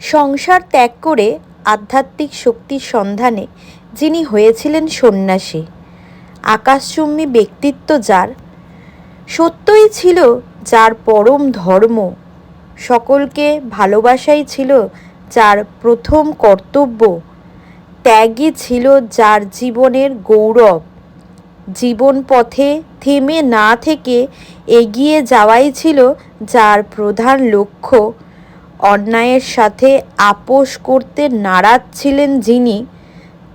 সংসার ত্যাগ করে আধ্যাত্মিক শক্তির সন্ধানে যিনি হয়েছিলেন সন্ন্যাসী। আকাশচুম্বী ব্যক্তিত্ব যার, সত্যই ছিল যার পরম ধর্ম, সকলকে ভালোবাসাই ছিল যার প্রথম কর্তব্য, ত্যাগই ছিল যার জীবনের গৌরব। জীবন পথে থেমে না থেকে এগিয়ে যাওয়াই ছিল যার প্রধান লক্ষ্য অন্যায়ের সাথে আপোষ করতে নারাজ ছিলেন যিনি,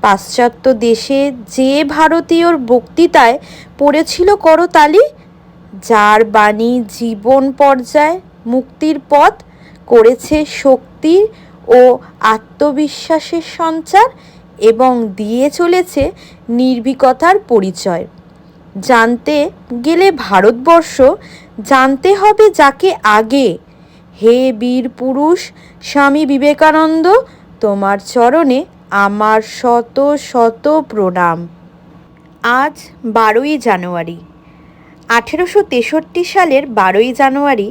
পাশ্চাত্য দেশে যে ভারতীয়র বক্তৃতায় পড়েছিল করতালি যার বাণী জীবন পর্যায়ে, মুক্তির পথ, করেছে শক্তি ও আত্মবিশ্বাসের সঞ্চার এবং দিয়ে চলেছে নির্ভীকতার পরিচয়। জানতে গেলে ভারতবর্ষ জানতে হবে যাকে আগে হে বীর পুরুষ, স্বামী বিবেকানন্দ, তোমার চরণে আমার শত শত প্রণাম। আজ বারোই জানুয়ারি। আঠেরোশো তেষট্টি সালের বারোই জানুয়ারি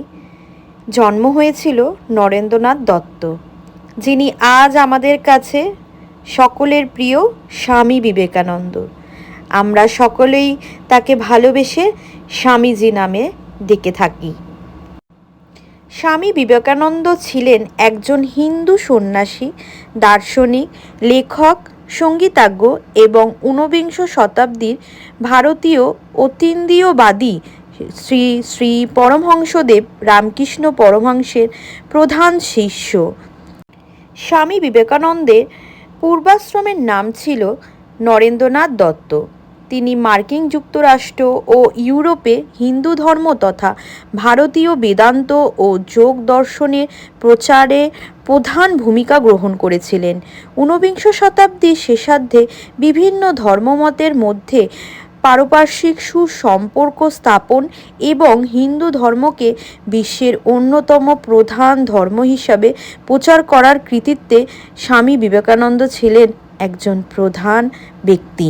জন্ম হয়েছিল নরেন্দ্রনাথ দত্ত, যিনি আজ আমাদের কাছে সকলের প্রিয় স্বামী বিবেকানন্দ। আমরা সকলেই তাকে ভালোবেসে স্বামীজি নামে ডেকে থাকি। স্বামী বিবেকানন্দ ছিলেন একজন হিন্দু সন্ন্যাসী, দার্শনিক, লেখক, সঙ্গীতাজ্ঞ এবং ঊনবিংশ শতাব্দীর ভারতীয় অতীন্দ্রিয়বাদী শ্রী শ্রী পরমহংসদেব রামকৃষ্ণ পরমহংসের প্রধান শিষ্য। স্বামী বিবেকানন্দের পূর্বাশ্রমের নাম ছিল নরেন্দ্রনাথ দত্ত। তিনি মার্কিন যুক্তরাষ্ট্র ও ইউরোপে হিন্দু ধর্ম তথা ভারতীয় বেদান্ত ও যোগ দর্শনের প্রচারে প্রধান ভূমিকা গ্রহণ করেছিলেন। ঊনবিংশ শতাব্দীর শেষার্ধে বিভিন্ন ধর্মমতের মধ্যে পারপার্শ্বিক সুসম্পর্ক স্থাপন এবং হিন্দু ধর্মকে বিশ্বের অন্যতম প্রধান ধর্ম হিসাবে প্রচার করার কৃতিত্বে স্বামী বিবেকানন্দ ছিলেন একজন প্রধান ব্যক্তি।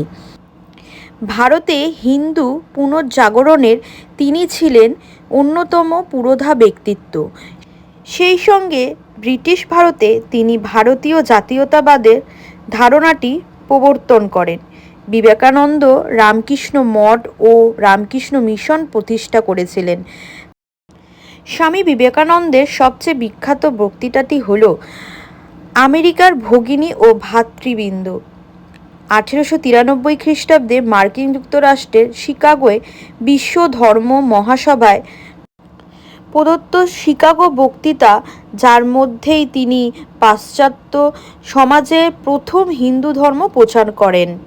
ভারতে হিন্দু পুনর্জাগরণের তিনি ছিলেন অন্যতম পুরোধা ব্যক্তিত্ব। সেই সঙ্গে ব্রিটিশ ভারতে তিনি ভারতীয় জাতীয়তাবাদের ধারণাটি প্রবর্তন করেন। বিবেকানন্দ রামকৃষ্ণ মঠ ও রামকৃষ্ণ মিশন প্রতিষ্ঠা করেছিলেন। স্বামী বিবেকানন্দের সবচেয়ে বিখ্যাত বক্তৃতাটি হল, আমেরিকার ভগিনী ও ভাতৃবৃন্দ। আঠেরোশো তিরানব্বই খ্রিস্টাব্দে মার্কিন যুক্তরাষ্ট্রের শিকাগোয় বিশ্ব ধর্ম মহাসভায় প্রদত্ত শিকাগো বক্তৃতা, যার মধ্যেই তিনি পাশ্চাত্য সমাজে প্রথম হিন্দু ধর্ম প্রচার করেন।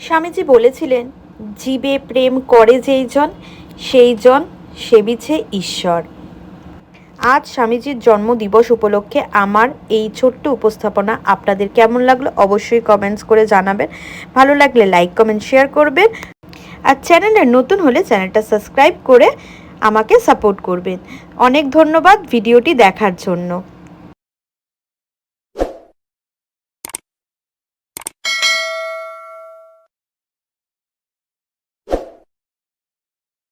স্বামীজি বলেছিলেন, জীবে প্রেম করে যেই জন, সেই জন সেবিছে ঈশ্বর। আজ স্বামীজির জন্মদিবস উপলক্ষে আমার এই ছোট্ট উপস্থাপনা আপনাদের কেমন লাগল অবশ্যই কমেন্টস করে জানাবেন। ভালো লাগলে লাইক কমেন্ট শেয়ার করবেন। আর চ্যানেলে নতুন হলে চ্যানেলটা সাবস্ক্রাইব করে আমাকে সাপোর্ট করবেন। অনেক ধন্যবাদ ভিডিওটি দেখার জন্য।